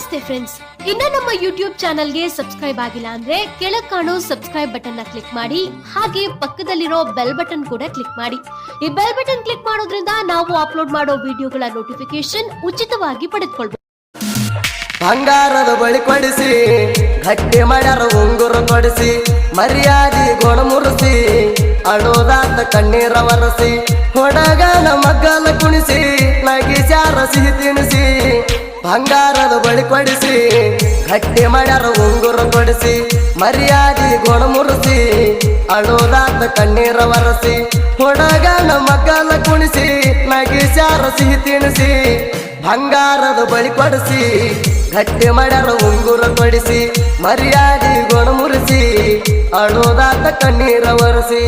ನಮಸ್ತೆ ಫ್ರೆಂಡ್ಸ್ ಇನ್ನ ನಮ್ಮ ಯೂಟ್ಯೂಬ್ ಚಾನಲ್ಗೆ ಸಬ್ಸ್ಕ್ರೈಬ್ ಆಗಿಲ್ಲ ಅಂದ್ರೆ ಕೆಳಗ್ ಕಾಣೋ ಸಬ್ಸ್ಕ್ರೈಬ್ ಬಟನ್ ಕ್ಲಿಕ್ ಮಾಡಿ, ಹಾಗೆ ಪಕ್ಕದಲ್ಲಿರೋ ಬೆಲ್ ಬಟನ್ ಕೂಡ ಕ್ಲಿಕ್ ಮಾಡಿ. ಈ ಬೆಲ್ ಬಟನ್ ಕ್ಲಿಕ್ ಮಾಡೋದ್ರಿಂದ ನಾವು ಅಪ್ಲೋಡ್ ಮಾಡೋ ವಿಡಿಯೋಗಳ ನೋಟಿಫಿಕೇಶನ್ ಉಚಿತವಾಗಿ ಪಡೆದುಕೊಳ್ಬಹುದು ಬಂಗಾರದ ಬಳಿ ಕೊಡಿಸಿ, ಗಟ್ಟಿ ಮಾಡ್ಯಾರ ಉಂಗುರ ಕೊಡಿಸಿ ಮರ್ಯಾದೆ ಗುಣ ಮುರಿಸಿ ಅಳೋದಾತ ಕಣ್ಣೀರ ವರಸಿ ಹೊಡಗನ ಮಗ್ಗಲ ಕುಣಿಸಿ ನಗಿಸ್ಯಾರ ಸಿಹಿ ತಿಣಿಸಿ ಬಂಗಾರದ ಬಳಿ ಕೊಡಿಸಿ, ಗಟ್ಟಿ ಮಾಡ್ಯಾರ ಉಂಗುರ ಕೊಡಿಸಿ, ಮರ್ಯಾದಿ ಗುಣ ಮುರಿಸಿ ಅಳೋದಾತ ಕಣ್ಣೀರ ವರಸಿ ಹೊಡಗನ ಮಗ್ಗಲ ಕುಣಿಸಿ ನಗಿಸ್ಯಾರ ಸಿಹಿ ತಿಣಿಸಿ ಬಂಗಾರದ ಬಳಿ ಕೊಡಿಸಿ ಗಟ್ಟಿ ಮಾಡ್ಯಾರ ಉಂಗುರ ಕೊಡಿಸಿ ಮರ್ಯಾದೆ ಗುಣ ಮುರಿಸಿ ಅಳೋದಾತ ಕಣ್ಣೀರ ಒರೆಸಿ.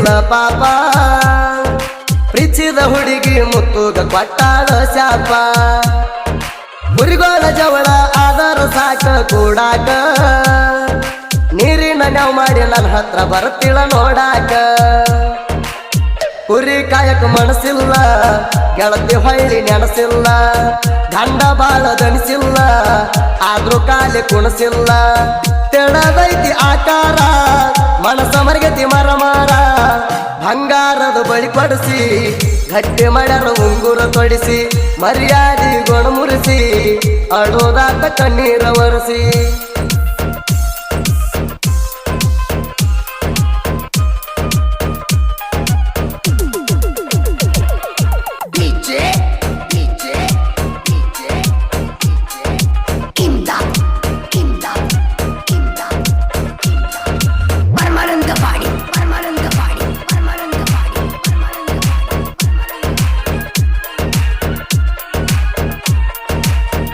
ಗೊತ್ತಿಲ್ಲ ಪಾಪ. ಪ್ರೀತಿಸಿದ ಹುಡುಗಿ ಮುತ್ತುಗ ಕೊಟ್ಟಾಳ ಶಾಪ. ಮುರುಗೋಲ ಜವಳ ಆದರ ಸಾಕ ಕೂಡಾಕ. ನೀರಿನ ನಾವು ಮಾಡಿ ನನ್ನ ಹತ್ರ ಬರ್ತಿಳ ನೋಡಾಕ. ಕುರಿ ಕಾಯಕ ಮನಸ್ಸಿಲ್ಲ, ಗೆಳತಿ ಹೊಳ್ಳಿ ನೆನಸಿಲ್ಲ, ಗಂಡ ಬಾಳ ದಣಿಸಿಲ್ಲ, ಆದ್ರೂ ಕಾಲಿ ಕುಣಸಿಲ್ಲ. ತೆಳದೈತಿ ಆಕಾರ ಮನಸ ಮರಗತಿ ಮರ ಮಾರ ಬಂಗಾರದ ಬಳಿ ಪಡಿಸಿ ಗಟ್ಟಿ ಮಡರ ಉಂಗುರ ತೊಡಿಸಿ, ಮರ್ಯಾದೆ ಗುಣ ಮುರಿಸಿ ಅಳೋದಾತ ಕಣ್ಣೀರ ಒರೆಸಿ.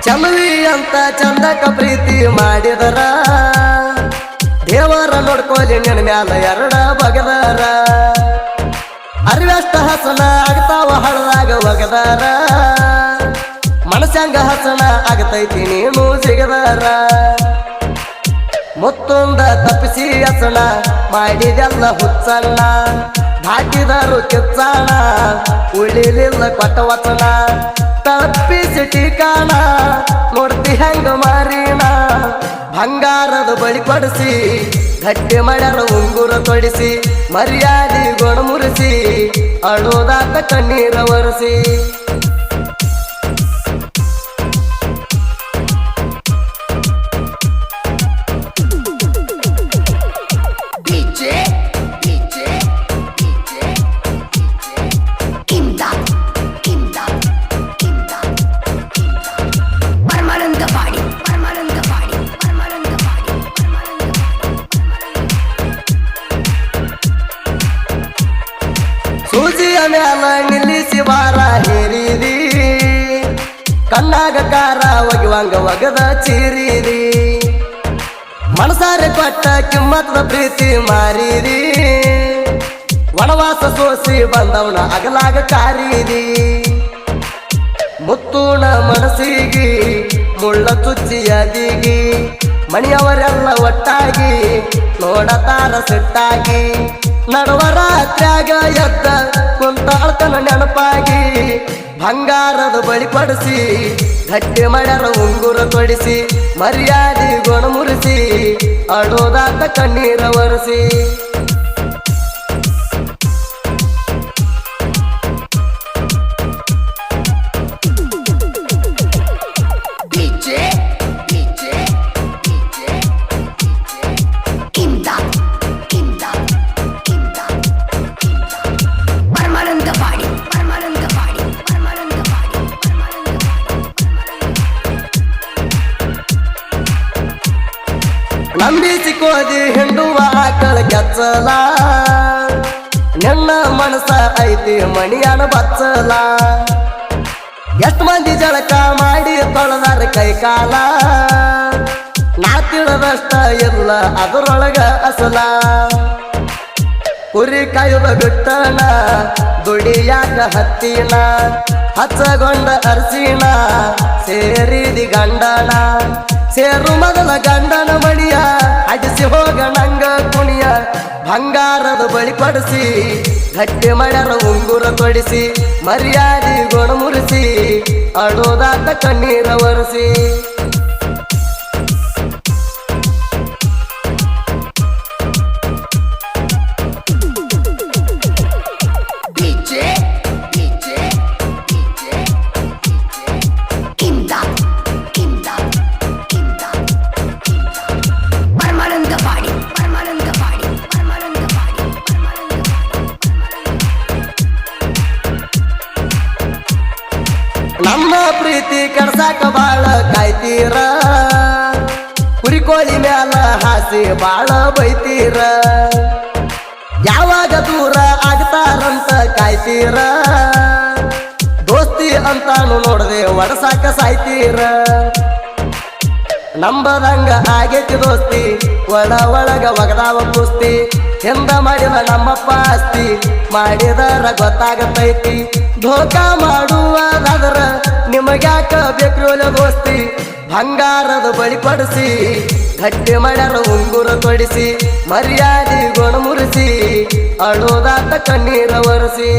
ಚಲವಿ ಅಂತ ಚಂದಕ ಪ್ರೀತಿ ಮಾಡಿದರ. ದೇವರ ನೋಡ್ಕೋಲಿ ನಿನ್ನ ಮ್ಯಾಲ ಎರಡ ಬಗದಾರ. ಅರಿವಷ್ಟ ಹಸನ ಆಗ್ತಾವ ಹಳದಾಗ ಒಗದಾರ. ಮನಸ್ಸಂಗ ಹಸನ ಆಗತೈತಿ ನೀನು ಸಿಗದಾರ ಮತ್ತೊಂದ ತಪ್ಪಿಸಿ ಹಸನ ಮಾಡಿದೆಲ್ಲ ಹುಚ್ಚಲ್ಲ ಹಾಕಿದರು ಕಿಚ್ಚಣ ಉಳಿಲಿಲ್ಲ ಕೊಟ್ಟ ವಚನ. ತಪ್ಪಿಸಿ ಟೀಕಾಣ ಹೆಂಗ ಮಾರಿನ? ಬಂಗಾರದ ಬಳಿ ಪಡಿಸಿ, ಗಟ್ಟಿ ಮಾಡ್ಯಾರ ಉಂಗುರ ತೊಡಿಸಿ, ಮರ್ಯಾದೆ ಗೊಣ ಮುರಿಸಿ ಅಳೋದಾತ ಕಣ್ಣೀರ ಒರೆಸಿ. ಮ್ಯಾಲ ನಿಲ್ಲಿಸಿ ಬಾರ ಹೇರಿದಿ ಕಣ್ಣಾಗ ಕಾರ ಒಗಿವಂಗ ಒಗದ ಚೀರಿದಿ. ಮನಸಾರೆ ಕೊಟ್ಟ ಕಿಮ್ಮತ್ತದ ಪ್ರೀತಿ ಮಾರಿದಿ. ವನವಾಸ ಸೋಸಿ ಬಂದವನ ಅಗಲಾಗ ಕಾರಿದಿ. ಮುತ್ತೂಣ ಮನಸ್ಸಿಗೆ, ಮುಳ್ಳ ಚುಚ್ಚಿಯದಿಗಿ ಮಣಿಯವರೆಲ್ಲ ಒಟ್ಟಾಗಿ, ನೋಡತಾರ ಸಿಟ್ಟಾಗಿ. ನಡುವ ರಾತ್ರಿಯಾಗ ಎದ್ದ ಕುಂತಾಳ್ತನ ನೆನಪಾಗಿ ಬಂಗಾರದ ಬಳಿ ಪಡಿಸಿ, ಗಟ್ಟಿ ಮಾಡ್ಯಾರ ಉಂಗುರ ತೊಡಿಸಿ, ಮರ್ಯಾದೆ ಗುಣ ಮುರಿಸಿ ಅಳೋದಾತ ಕಣ್ಣೀರ ಒರೆಸಿ. ನಂಬಿಸಿಕೋದಿ ಹಿಂಡುವ ಆಕಳ ಕೆಚ್ಚಲ. ನನ್ನ ಮನಸ ಐತಿ ಮಣಿಯನ ಬಚ್ಚಲ. ಎಷ್ಟು ಮಂದಿ ಜಳಕ ಮಾಡಿ ತೊಳೆದಾರ ಕೈ ಕಾಲ ನಾ ತಿಳದಷ್ಟ ಇಲ್ಲ ಅದರೊಳಗ ಅಸಲ. ಕುರಿ ಕಾಯುವ ಬಿಟ್ಟಣ ದುಡಿಯಾಕ ಹತ್ತಿನ, ಹಚ್ಚಗೊಂಡ ಅರ್ಸಿನ, ಸೇರಿದಿ ಗಂಡನ. ಸೇರು ಮೊದಲ ಗಂಡನ ಮಡಿಯ. ಅಡಿಸಿ ಹೋಗ ನಂಗ ಕುಣಿಯ. ಬಂಗಾರದ ಬಳಿ ಪಡಿಸಿ. ಗಟ್ಟಿ ಮಡರ ಉಂಗುರ ತೊಡಿಸಿ. ಮರ್ಯಾದೆ ಗುಣ ಮುರಿಸಿ. ಅಳೋದಾತ ಕಣ್ಣೀರ ಒರೆಸಿ. ನಮ್ಮ ಪ್ರೀತಿ ಕೆಡ್ಸಾಕ ಬಾಳ ಕಾಯ್ತೀರ? ಕುರಿಕೋಳಿ ಮ್ಯಾಲ ಹಾಸಿ ಬಾಳ ಬೈತೀರ? ಯಾವಾಗ ದೂರ ಆಗ್ತಾರಂತ ಕಾಯ್ತೀರ? ದೋಸ್ತಿ ಅಂತಾನು ನೋಡದೆ ಒಡಸಾಕ ಸಾಯ್ತೀರ? ನಂಬದಂಗ ಆಗೈತಿ ದೋಸ್ತಿ, ಒಳ ಒಳಗ ಒಗದಾವ ಕುಸ್ತಿ. ಎಂದ ಮಾಡಿದ ನಮ್ಮಪ್ಪ ಆಸ್ತಿ, ಮಾಡಿದರ ಗೊತ್ತಾಗತೈತಿ. ಧೋಕಾ ಮಾಡುವದಾದ್ರ ನಿಮಗ್ಯಾಕ ಬೇಕ್ರೋಲ ದೋಸ್ತಿ? ಬಂಗಾರದ ಬಳಿ ಪಡಿಸಿ, ಗಟ್ಟಿ ಮಾಡ್ಯಾರ ಉಂಗುರ ತೊಡಿಸಿ, ಮರ್ಯಾದೆ ಗುಣ ಮುರಿಸಿ, ಅಳೋದಾತ ಕಣ್ಣೀರ ಒರೆಸಿ.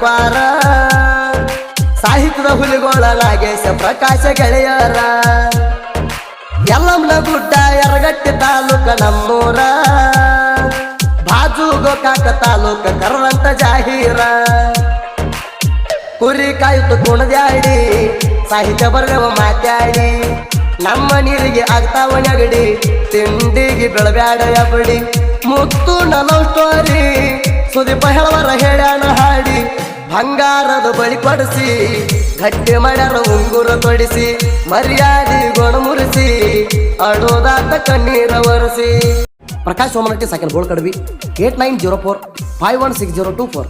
ಕೆಳಕ್ವಾರ ಸಾಹಿತ್ಯದ ಹುಲಿಗೋಳ ನಾಗೇಶ ಪ್ರಕಾಶ ಗೆಳೆಯರ. ಎಲ್ಲಮ್ಮ ಗುಡ್ಡ ಎರಗಟ್ಟಿ ತಾಲೂಕ ನಮ್ಮೂರ. ಬಾಜು ಗೋಕಾಕ ತಾಲೂಕ ಕರ್ವಂತ ಜಾಹೀರ. ಕುರಿ ಕಾಯುತ್ತ ಕುಣದ್ಯಾಡಿ ಸಾಹಿತ್ಯ ಬರ್ಗವ ಮಾತಾಡಿ. ನಮ್ಮ ನೀರಿಗೆ ಆಗ್ತಾವ ನೆಗಡಿ, ತಿಂಡಿಗೆ ಬೆಳಬ್ಯಾಡ ಎಬಡಿ ಮುತ್ತು ನಲವ್ ಸ್ಟೋರಿ ಸುದೀಪ ಹೇಳವರ ಹೇಳ್ಯಾಣ ಹಾಡಿ. ಬಂಗಾರದ ಬಳಿ ಪಡಿಸಿ ಗಟ್ಟಿ ಮಾಡ್ಯಾರ ಉಂಗುರ ತೊಡಿಸಿ, ಮರ್ಯಾದೆ ಗೊಣಮುರಿಸಿ ಮುರಿಸಿ ಅಳೋದಾತ ಕಣ್ಣೀರ ಒರೆಸಿ. Prakash Somanatti second goal ಕಡ್ವಿ eight nine zero four five one six zero two four